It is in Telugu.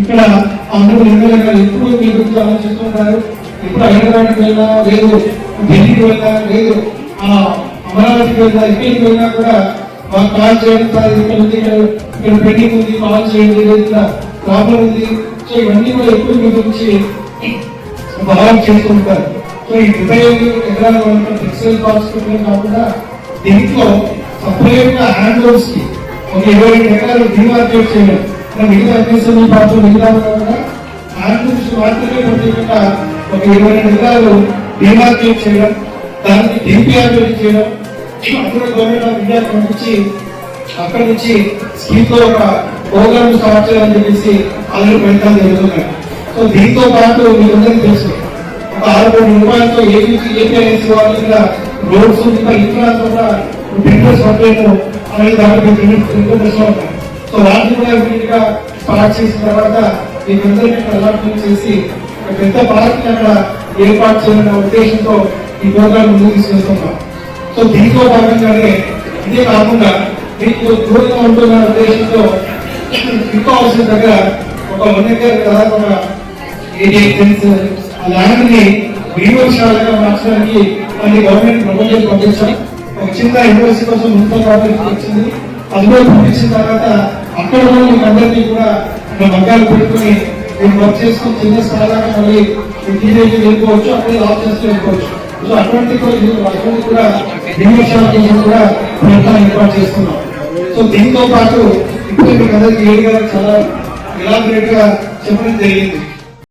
ఇక్కడ అందరూ ఎమ్మెల్యే ఎప్పుడు మీ గురించి ఆలోచిస్తుంటారు ఎప్పుడు హైదరాబాద్కి వెళ్ళినా లేదు ఢిల్లీకి వెళ్ళినా లేదు అమరావతికి వెళ్ళినా ఎక్కడికి వెళ్ళినా కూడా మాకు కాల్ చేయడం సార్ ఇక్కడ ఉంది ఇక్కడ పెండింగ్ ఉంది కాల్ చేయండి లేదా ప్రాబ్లం ఉంది. సో ఇవన్నీ కూడా ఎప్పుడు మీ గురించి భావం చేస్తుంటారు. సో ఈ ముప్పై ఐదు ఎకరాల టెక్స్టైల్ పార్క్స్ కాకుండా దీంట్లో సపరేట్గా హ్యాండ్ లోడ్స్కి ఒక ఇరవై ఎకరాలు డిమార్కేట్ చేయడం. మిగతా అన్వేషణ పార్టీ మిగతా ఆంధ్రప్రదేశ్ మాత్రమే ప్రత్యేకంగా ఒక ఇరవై రెండు జిల్లాలు డిమార్కేట్ చేయడం దానికి డిపిఆర్ చేయడం అక్కడ గవర్నమెంట్ ఆఫ్ ఇండియా పంపించి అక్కడ నుంచి స్కీమ్తో ఒక ప్రోగ్రామ్ స్టార్ట్ చేయాలని చెప్పేసి ఆల్రెడీ ప్రయత్నాలు జరుగుతున్నాయి. సో దీంతో పాటు మీరందరికీ తెలుసు ఒక ఆరు కోటి రూపాయలతో ఏపీ ఏపీఐఎస్ వాళ్ళు ఇంకా రోడ్స్ ఇంకా ఇన్ఫ్రాన్స్ కూడా బిజినెస్ వర్క్లను అనేది దాంట్లో ఇంటర్నెస్లో ఉన్నాయి సో వాటిని కూడా ఇమీడియట్గా స్టార్ట్ చేసిన తర్వాత మీకందరికీ ఇక్కడ అలాట్మెంట్ చేసి ఒక పెద్ద పార్క్ అక్కడ ఏర్పాటు చేయాలనే ఉద్దేశంతో ఈ ప్రోగ్రామ్ ముందుకు తీసుకొస్తున్నాం. సో దీంతో భాగంగానే ఇదే కాకుండా మీకు దూరంగా ఉంటున్న ఉద్దేశంతో ఇంకో అవసరం దగ్గర ఒక వన్ ఎకర్ దాదాపు ఒక ఎయిటీ ఆ ల్యాండ్ని వినియోగశాలగా మార్చడానికి మళ్ళీ గవర్నమెంట్ ప్రపోజల్ పంపించాం. ఒక చిన్న యూనివర్సిటీ కోసం ముందు వచ్చింది. అందులో పంపించిన తర్వాత అక్కడ కూడా మీకు అందరినీ కూడా ఇక్కడ మగ్గాలు పెట్టుకుని మీరు వర్క్ చేసుకుని చిన్న స్థలాగా మళ్ళీ టీనేజ్ వెళ్ళిపోవచ్చు అక్కడే ఆఫ్ చేస్తూ వెళ్ళిపోవచ్చు. సో అటువంటి అటువంటి కూడా వినియోగశాల కోసం కూడా ప్రయత్నాలు ఏర్పాటు చేస్తున్నాం. సో దీంతో పాటు ఇప్పుడు మీకు అందరికీ ఏడు గారు చాలా ఎలాబరేట్గా చెప్పడం జరిగింది.